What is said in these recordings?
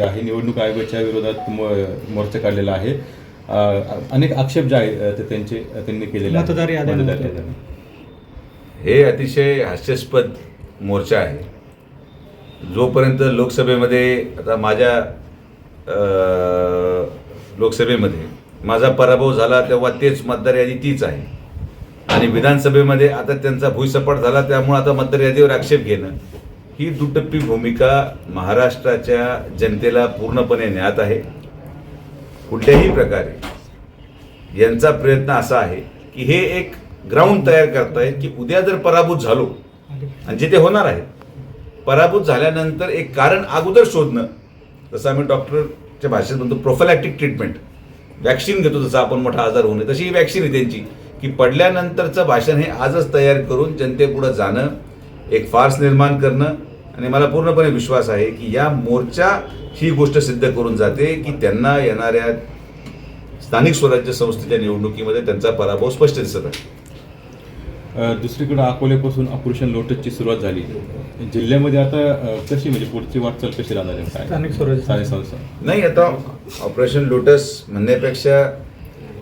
केलेले आहे. निवडणूक आयोगाच्या विरोधात मो- मोर्चा काढलेला आहे. अनेक आक्षेप जे आहे अ, ते त्यांचे त्यांनी केलेले आहेत. मतदार. हे अतिशय हास्यास्पद मोर्चा आहे. जोपर्यंत लोकसभेमध्ये आता माझ्या लोकसभेमध्ये माझा पराभव झाला तेव्हा तेच मतदार यादी तीच आहे. आणि विधानसभेमध्ये आता त्यांचा भुईसपाट झाला त्यामुळे आता मतदार यादीवर आक्षेप घेणं ही दुटप्पी भूमिका महाराष्ट्राच्या जनतेला पूर्णपणे ज्ञात आहे. कुठल्याही प्रकारे यांचा प्रयत्न असा आहे की हे एक ग्राउंड तयार करतायत की उद्या जर पराभूत झालो आणि जे ते होणार आहे पराभूत झाल्यानंतर एक कारण अगोदर शोधणं जसं आम्ही डॉक्टरच्या भाषेत म्हणतो प्रोफालॅक्टिक ट्रीटमेंट वॅक्सिन घेतो जसं आपण मोठा आजार होऊ नये तशी ही वॅक्सिन आहे त्यांची की पडल्यानंतरचं भाषण हे आजच तयार करून जनतेपुढं जाणं एक फार्स निर्माण करणं आणि मला पूर्णपणे विश्वास आहे की या मोर्चा ही गोष्ट सिद्ध करून जाते की त्यांना येणाऱ्या स्थानिक स्वराज्य संस्थेच्या निवडणुकीमध्ये त्यांचा पराभव स्पष्ट दिसत आहे. दुसरीकडे अकोल्यापासून ऑपरेशन लोटसची सुरुवात झाली. जिल्ह्यामध्ये आता कशी म्हणजे पुढची वाटचाल कशी राहणार आहे? स्थानिक स्वराज्य स्थानिक संस्था. नाही आता ऑपरेशन लोटस म्हणण्यापेक्षा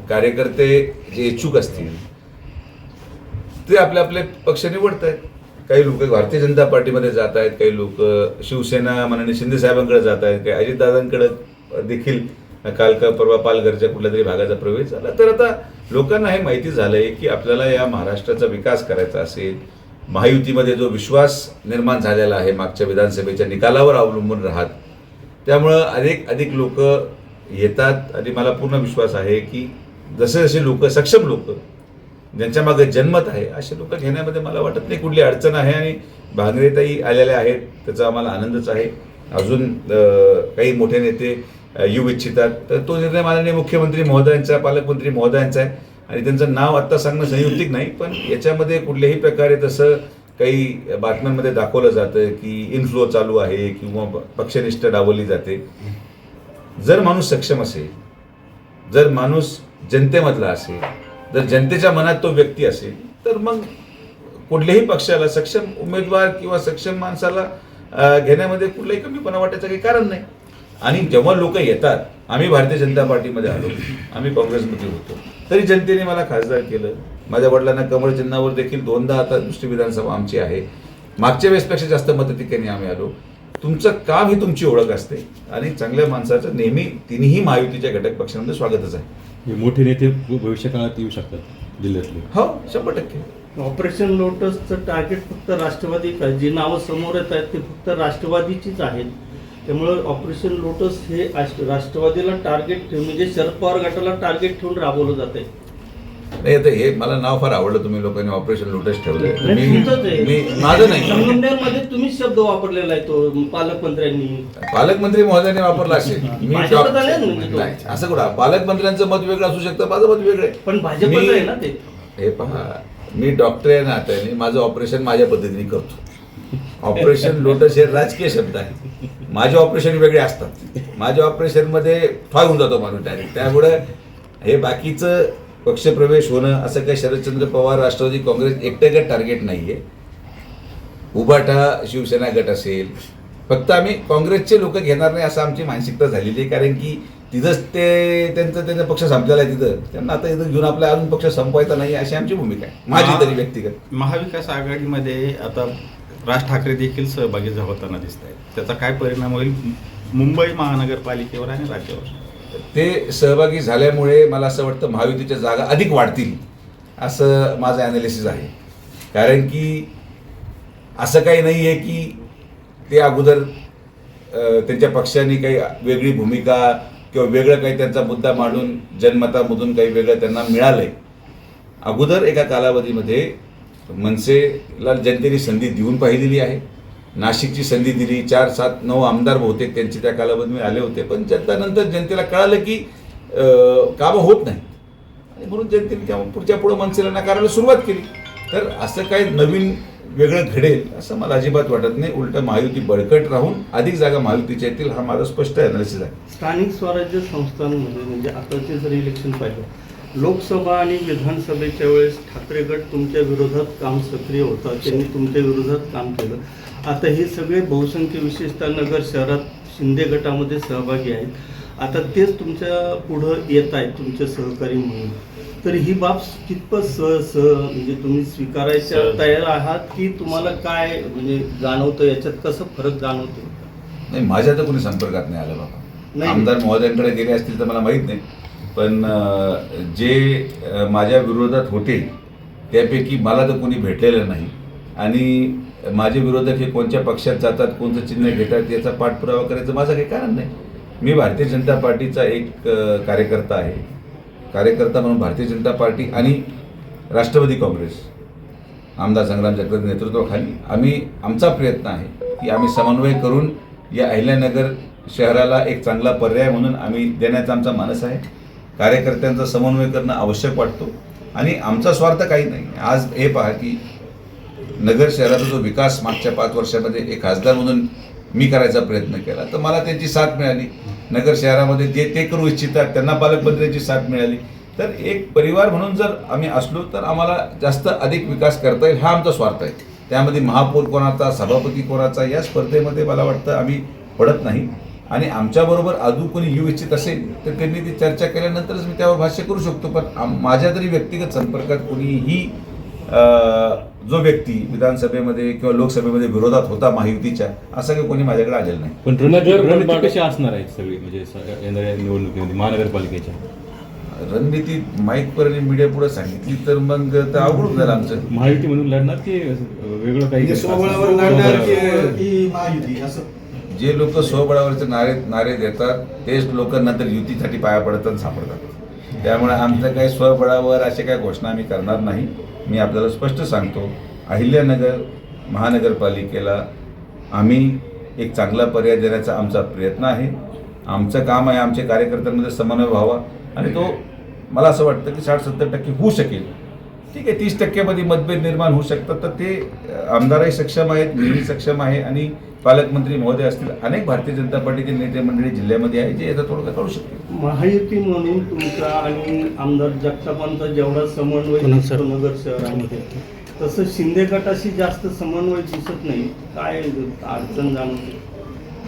कार्यकर्ते जे इच्छुक असतील ते आपले आपले पक्ष निवडत आहेत काही लोक भारतीय जनता पार्टीमध्ये जात आहेत काही लोक शिवसेना माननीय शिंदे साहेबांकडे जात आहेत काही अजितदादांकडे देखील काल का परवा पालघरच्या कुठल्या तरी भागाचा प्रवेश झाला. तर आता लोकांना हे माहिती झालंय की आपल्याला या महाराष्ट्राचा विकास करायचा असेल महायुतीमध्ये जो विश्वास निर्माण झालेला आहे मागच्या विधानसभेच्या निकालावर अवलंबून राहत त्यामुळं अनेक अधिक लोक येतात आणि मला पूर्ण विश्वास आहे की जसे जसे लोक सक्षम लोक ज्यांच्या मागे जन्मत आहे असे लोक घेण्यामध्ये मला वाटत नाही कुठली अडचण आहे आणि भांगरेताई आलेल्या आहेत त्याचा आम्हाला आनंदच आहे. अजून काही मोठे नेते येऊ इच्छितात. तर तो निर्णय माननीय मुख्यमंत्री महोदयांचा पालकमंत्री महोदयांचा आहे. आणि त्यांचं नाव आत्ता सांगणं संयुक्तिक नाही पण याच्यामध्ये कुठल्याही प्रकारे तसं काही बातम्यांमध्ये दाखवलं जातं की इनफ्लो चालू आहे किंवा पक्षनिष्ठ डावली जाते. जर माणूस सक्षम असेल जर माणूस जनतेमधला असेल जर जनतेच्या मनात तो व्यक्ती असेल तर मग कुठल्याही पक्षाला सक्षम उमेदवार किंवा सक्षम माणसाला घेण्यामध्ये कुठलाही कमीपणा वाटायचं काही कारण नाही. आणि जेव्हा लोक येतात आम्ही भारतीय जनता पार्टीमध्ये आलो आम्ही काँग्रेसमध्ये होतो तरी जनतेने मला खासदार केलं. माझ्या वडिलांना कमळ चिन्हावर देखील दोनदा आता दुसरी विधानसभा आमची आहे. मागच्या वेळेसपेक्षा जास्त मदतीकेने आम्ही आलो. तुमचं काम ही तुमची ओळख असते. आणि चांगल्या माणसाचं नेहमी तिन्ही महायुतीच्या घटक पक्षांमध्ये स्वागतच आहे. हे मोठे नेते भविष्य काळात येऊ शकतात जिल्ह्यातले. हो शंभर टक्के. ऑपरेशन लोटसचं टार्गेट फक्त राष्ट्रवादी का जी नावं समोर येत आहेत ती फक्त राष्ट्रवादीचीच आहेत. त्यामुळं ऑपरेशन लोटस हे राष्ट्रवादीला टार्गेट ठेवून म्हणजे शरद पवार गटाला टार्गेट ठेवून राबवलं जाते नाही आता हे मला नाव फार आवडलं तुम्ही लोकांनी ऑपरेशन लोटस ठेवलंय. नाही, मी माझं नाही. संगमनेरमध्ये तुम्हीच शब्द वापरलेला आहे तो पालकमंत्र्यांनी. पालकमंत्री महोदयाने वापरला असेल. मी भाजपचा डॉ- नाही म्हणजे तो. नाही, असं कुठं? पालकमंत्र्यांचं मत वेगळं असू शकतं माझं मत वेगळं आहे. पण भाजपचं मी- आहे ना ते. हे पहा मी डॉक्टर आहे नात्याने माझं ऑपरेशन माझ्या पद्धतीने करतो. ऑपरेशन लोटस हे राजकीय शब्द आहे. माझे ऑपरेशन वेगळे असतात. माझ्या ऑपरेशनमध्ये फाय होऊन जातो माणूस डायरेक्ट त्यामुळे हे बाकीचं पक्षप्रवेश होणं असं काही शरदचंद्र पवार राष्ट्रवादी काँग्रेस एकट्याचं टार्गेट नाहीये. उभाटा शिवसेना गट असेल. फक्त आम्ही काँग्रेसचे लोक घेणार नाही असं आमची मानसिकता झालेली आहे. कारण की तिथंच ते त्यांचं त्यांचा पक्ष संपलेला आहे तिथं. त्यांना आता इथं घेऊन आपला अजून पक्ष संपवायचा नाही अशी आमची भूमिका आहे. माझी तरी व्यक्तिगत. महाविकास आघाडीमध्ये आता राज ठाकरे देखील सहभागी होताना दिसत आहेत त्याचा काय परिणाम होईल? मुंबई महानगरपालिकेवर आणि राज्यावर? ते सहभागी झाल्यामुळे मला असं वाटतं महायुतीच्या जागा अधिक वाढतील असं माझं ॲनालिसिस आहे. कारण की असं काही नाही आहे की ते अगोदर त्यांच्या पक्षाने काही वेगळी भूमिका किंवा वेगळं काही त्यांचा मुद्दा मांडून जनमतामधून काही वेगळं त्यांना मिळालं आहे अगोदर एका कालावधीमध्ये मनसेला जनतेने संधी देऊन पाहिलेली आहे. नाशिकची संधी दिली चार सात नऊ आमदार बहुतेक त्यांचे त्या कालावधीमध्ये आले होते पण त्यानंतर जनतेला कळालं की कामं होत नाही आणि म्हणून जनतेने त्या पुढच्या पुढं मनसेला नाकारायला सुरुवात केली. तर असं काही नवीन वेगळं घडेल असं मला अजिबात वाटत नाही. उलटं महायुती बळकट राहून अधिक जागा महायुतीच्या येतील हा माझा स्पष्ट अनालिसिस आहे. स्थानिक स्वराज्य संस्थांमध्ये म्हणजे आताचे जर इलेक्शन पाहिलं लोकसभा आणि विधानसभेच्या वेळेस ठाकरे गट तुमच्या विरोधात काम सक्रिय होता त्यांनी तुमच्या विरोधात काम केलं. आता हे सगळे बहुसंख्य विशेषतः नगर शहरात शिंदे गटामध्ये सहभागी आहेत. आता तेच तुमच्या पुढं येत आहेत तुमचे सहकारी म्हणून. तर ही बाब कितपत सह सह म्हणजे तुम्ही स्वीकारायच्या. तयार आहात की तुम्हाला काय म्हणजे जाणवतं याच्यात कसं फरक जाणवतो? नाही माझ्या तर कोणी संपर्कात नाही आलं बाबा. नाही. आमदार महोदयांकडे गेले असतील तर मला माहीत नाही. पण जे माझ्या विरोधात होते त्यापैकी मला तर कोणी भेटलेलं नाही. आणि माझे विरोधक हे कोणत्या पक्षात जातात कोणतं चिन्ह घेतात याचा पाठपुरावा करायचं माझं काही कारण नाही. मी भारतीय जनता पार्टीचा एक कार्यकर्ता आहे. कार्यकर्ता म्हणून भारतीय जनता पार्टी आणि राष्ट्रवादी काँग्रेस आमदार संग्राम जगदत नेतृत्वाखाली आम्ही आमचा प्रयत्न आहे की आम्ही समन्वय करून या अहिल्यानगर शहराला एक चांगला पर्याय म्हणून आम्ही देण्याचा आमचा मानस आहे. कार्यकर्त्यांचा समन्वय करणं आवश्यक वाटतो. आणि आमचा स्वार्थ काही नाही. आज हे पहा की नगर शहराचा जो विकास मागच्या पाच वर्षामध्ये एक खासदार म्हणून मी करायचा प्रयत्न केला तर मला त्यांची साथ मिळाली. नगर शहरामध्ये जे ते करू इच्छितात त्यांना पालकमंत्र्यांची साथ मिळाली. तर एक परिवार म्हणून जर आम्ही असलो तर आम्हाला जास्त अधिक विकास करता येईल हा आमचा स्वार्थ आहे. त्यामध्ये महापौर कोणाचा सभापती कोणाचा या स्पर्धेमध्ये मला वाटतं आम्ही पडत नाही. आणि आमच्याबरोबर अजून कोणी येऊ इच्छित असेल तर त्यांनी ती चर्चा केल्यानंतरच मी त्यावर भाष्य करू शकतो. पण माझ्या तरी व्यक्तिगत संपर्कात कोणीही जो व्यक्ती विधानसभेमध्ये किंवा लोकसभेमध्ये विरोधात होता महायुतीच्या असं काही कोणी माझ्याकडे आलेलं नाही. पण रणनीती कशी असणार आहेत सगळी? म्हणजे येणाऱ्या निवडणुकीमध्ये महानगरपालिकेच्या? रणनीती माईकवर आणि मीडिया पुढे सांगितली तर मग तर अवघड झालं आमचं. महायुती म्हणून लढणार की वेगळं काही म्हणजे जे लोक स्वबळावरचे नारे नारे देतात तेच लोक नंतर युतीसाठी पाया पडतात सापडतात. त्यामुळे आमचं काही स्वबळावर असे काही घोषणा आम्ही करणार नाही. मी आपल्याला स्पष्ट सांगतो अहिल्यानगर महानगरपालिकेला आम्ही एक चांगला पर्याय देण्याचा आमचा प्रयत्न आहे. आमचं काम आहे आमच्या कार्यकर्त्यांमध्ये समन्वय व्हावा आणि तो मला असं वाटतं की साठ सत्तर टक्के होऊ शकेल. ठीक आहे तीस टक्क्यामध्ये मतभेद निर्माण होऊ शकतात. तर ते आमदारही सक्षम आहेत मीही सक्षम आहे आणि पालकमंत्री महोदय असतील अनेक भारतीय जनता पार्टीचे नेते मंडळी जिल्ह्यामध्ये आहे जे याचा तोडगा काढू शकतील. महायुती म्हणून तुमचा आणि आमदार जगतापांचा जेवढा समन्वय नगर शहरामध्ये तसं शिंदे गटाशी जास्त समन्वय दिसत नाही. काय अडचण जाणवते?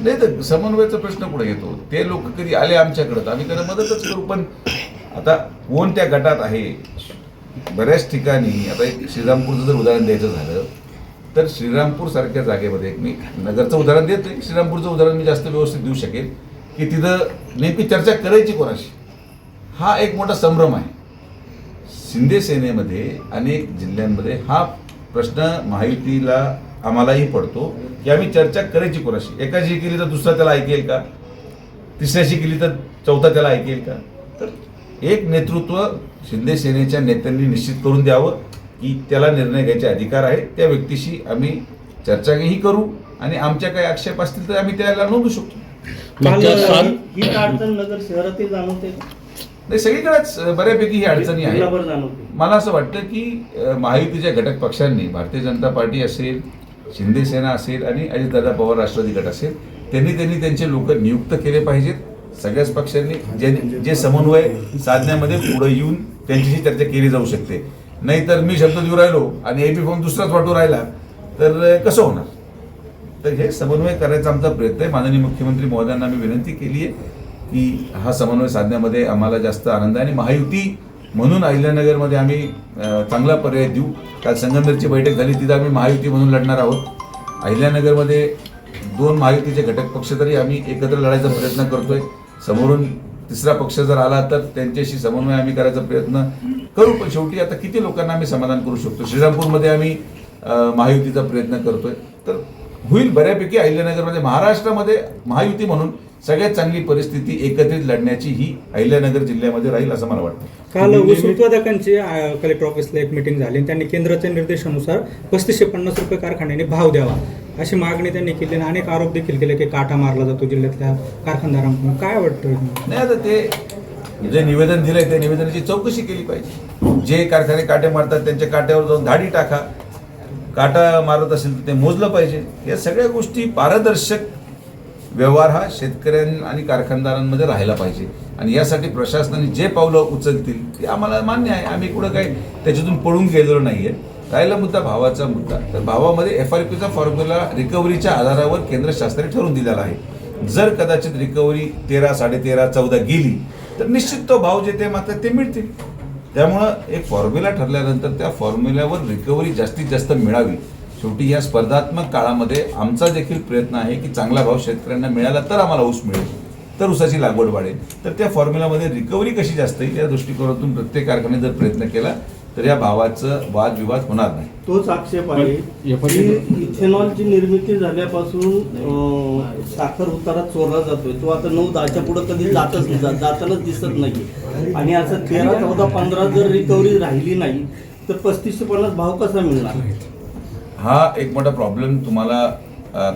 नाही तर समन्वयाचा प्रश्न पुढे येतो. ते लोक कधी आले आमच्याकडे तर आम्ही त्यांना मदतच करू. पण आता कोण त्या गटात आहे? बऱ्याच ठिकाणी आता एक श्रीरामपूरचं जर उदाहरण द्यायचं झालं तर श्रीरामपूर सारख्या जागेमध्ये मी नगरचं उदाहरण देत नाही श्रीरामपूरचं उदाहरण मी जास्त व्यवस्थित देऊ शकेल की तिथं नेमकी चर्चा करायची कोणाशी? हा एक मोठा संभ्रम आहे. शिंदे सेनेमध्ये अनेक जिल्ह्यांमध्ये हा प्रश्न माहितीला आम्हालाही पडतो की आम्ही चर्चा करायची कोणाशी? एकाशी केली तर दुसरा त्याला ऐकेल का? तिसऱ्याशी केली तर चौथा त्याला ऐकेल का? तर एक नेतृत्व शिंदे सेनेच्या नेत्यांनी निश्चित करून द्यावं की त्याला निर्णय घ्यायचे अधिकार आहे त्या व्यक्तीशी आम्ही चर्चाही करू आणि आमच्या काही आक्षेप असतील तर आम्ही त्याला नोंदू शकतो. ही अडचण नगर जाणवते? नाही सगळीकडेच बऱ्यापैकी ही अडचणी आहे जिल्हाभर जाणवते. मला असं वाटतं की महायुतीच्या घटक पक्षांनी भारतीय जनता पार्टी असेल शिंदे सेना असेल आणि अजितदादा पवार राष्ट्रवादी गट असेल त्यांनी त्यांनी त्यांचे लोक नियुक्त केले पाहिजेत. सगळ्याच पक्षांनी जे जे समन्वय साधण्यामध्ये पुढे येऊन त्यांच्याशी चर्चा केली जाऊ शकते. नाहीतर मी शब्द देऊ राहिलो आणि एपी फॉर्म दुसराच वाटू राहिला तर कसं होणार? तर हे समन्वय करायचा आमचा प्रयत्न आहे. माननीय मुख्यमंत्री महोदयांना मी विनंती केली आहे की हा समन्वय साधण्यामध्ये आम्हाला जास्त आनंद आहे आणि महायुती म्हणून अहिल्यानगरमध्ये आम्ही चांगला पर्याय देऊ. काल संगमनेरची बैठक झाली तिथं आम्ही महायुती म्हणून लढणार आहोत. अहिल्यानगरमध्ये दोन महायुतीचे घटक पक्ष तरी आम्ही एकत्र लढायचा प्रयत्न करतोय. समोरून तिसरा पक्ष जर आला तर त्यांच्याशी समन्वय आम्ही करायचा प्रयत्न करू. पण शेवटी आता किती लोकांना आम्ही समाधान करू शकतो? श्रीरामपूरमध्ये आम्ही महायुतीचा प्रयत्न करतोय. तर होईल बऱ्यापैकी अहिल्यानगरमध्ये. महाराष्ट्रामध्ये महायुती म्हणून सगळ्यात चांगली परिस्थिती एकत्रित लढण्याची ही अहिल्यानगर जिल्ह्यामध्ये राहील असं मला वाटतं. काल ऊस उत्पादकांची कलेक्टर ऑफिसला एक मिटिंग झाली त्यांनी केंद्राच्या निर्देशानुसार पस्तीसशे पन्नास रुपये कारखान्याने भाव द्यावा अशी मागणी त्यांनी केली आणि अनेक आरोप देखील केले की काटा मारला जातो जिल्ह्यातल्या कारखानदारांकडून. काय वाटतं नाही आता ते जे निवेदन दिलंय त्या निवेदनाची चौकशी केली पाहिजे. जे कारखाने काटे मारतात त्यांच्या काट्यावर जाऊन धाडी टाका. काटा मारत असेल तर ते मोजलं पाहिजे. या सगळ्या गोष्टी पारदर्शक व्यवहार हा शेतकऱ्यां आणि कारखानदारांमध्ये राहायला पाहिजे. आणि यासाठी प्रशासनाने जे पावलं उचलतील ते आम्हाला मान्य आहे. आम्ही कुठं काही त्याच्यातून पळून गेलेलो नाही आहे राहिला मुद्दा भावाचा मुद्दा. तर भावामध्ये एफ आर पीचा फॉर्म्युला रिकव्हरीच्या आधारावर केंद्र शासनाने ठरवून दिलेला आहे. जर कदाचित रिकव्हरी तेरा साडेतेरा चौदा गेली तर निश्चित तो भाव जे ते मात्र ते मिळतील. त्यामुळं एक फॉर्म्युला ठरल्यानंतर त्या फॉर्म्युल्यावर रिकव्हरी जास्तीत जास्त मिळावी. शेवटी या स्पर्धात्मक काळामध्ये आमचा देखील प्रयत्न आहे की चांगला भाव शेतकऱ्यांना मिळाला तर आम्हाला ऊस मिळेल तर ऊसाची लागवड वाढेल. तर त्या फॉर्म्युलामध्ये रिकव्हरी कशी जास्त येईल या दृष्टिकोनातून प्रत्येक कारखाने जर प्रयत्न केला तर या भावाचं वादविवाद होणार नाही. तोच आक्षेप आहे की इथेनॉलची निर्मिती झाल्यापासून साखर उतारा चोरला जातोय. तो आता नऊ दहाच्या पुढे कधी जातच नाही जात- जातानाच दिसत नाही आणि असं तेरा चौदा पंधरा जर रिकव्हरी राहिली नाही तर पस्तीसशे पन्नास भाव कसा मिळणार? हा एक मोठा प्रॉब्लेम तुम्हाला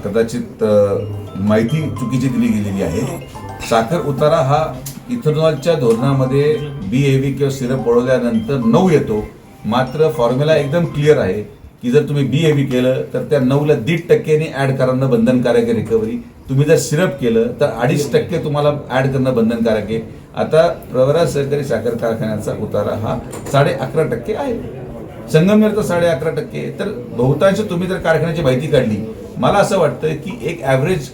कदाचित माहिती चुकीची दिली गेलेली आहे. साखर उतारा हा इथेनॉलच्या धोरणामध्ये बी ए व्ही किंवा सिरप वळवल्यानंतर नऊ येतो. मात्र फॉर्म्युला एकदम क्लिअर आहे की जर तुम्ही बी ए केलं तर त्या नऊला दीड टक्क्याने ॲड करणं बंधनकारक आहे रिकव्हरी तुम्ही जर सिरप केलं तर अडीच टक्के तुम्हाला ॲड करणं बंधनकारक आहे. आता प्रवरा सहकारी साखर कारखान्याचा उतारा हा साडे अकरा टक्के आहे. संगमनेरचं साडे अकरा टक्के. तर बहुतांश तुम्ही जर कारखान्याची माहिती काढली मला असं वाटतं की एक ॲव्हरेज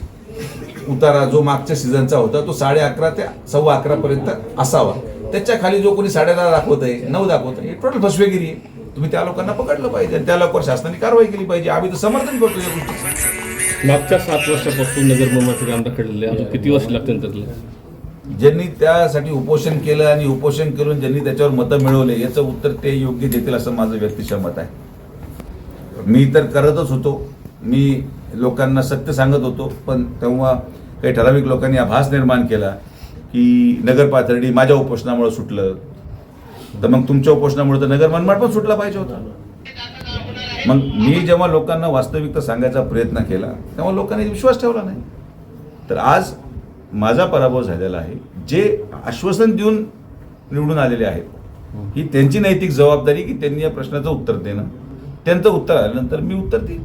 उतारा जो मागच्या सीझनचा होता तो साडे अकरा ते सव्वा अकरा पर्यंत असावा. त्याच्याखाली जो कोणी साडे दहा दाखवत आहे नऊ दाखवत आहे टोटल फसवेगिरी आहे. तुम्ही त्या लोकांना पकडलं पाहिजे आणि त्या लोकांवर शासनाने कारवाई केली पाहिजे. आम्ही तर समर्थन करतो या गोष्टीचं. मागच्या सात वर्षापासून नगर मुंबईचे काम रखडलेले अजून किती वर्ष लागतील त्यातलं? ज्यांनी त्यासाठी उपोषण केलं आणि उपोषण करून ज्यांनी त्याच्यावर मतं मिळवले याचं उत्तर ते योग्य देतील असं माझं व्यक्तिशः मत आहे. मी तर करतच होतो. मी लोकांना सत्य सांगत होतो पण तेव्हा काही ठराविक लोकांनी आभास निर्माण केला की नगर पातळी माझ्या उपोषणामुळे सुटलं. तर मग तुमच्या उपोषणामुळे तर नगर मनमाड पण सुटला पाहिजे होता. मग मी जेव्हा लोकांना वास्तविकता सांगायचा प्रयत्न केला तेव्हा लोकांनी विश्वास ठेवला नाही. तर आज माझा पराभव झालेला आहे. जे आश्वासन देऊन निवडून आलेले आहेत ही त्यांची नैतिक जबाबदारी की त्यांनी या प्रश्नाचं उत्तर देणं. त्यांचं उत्तर आल्यानंतर मी उत्तर देईन.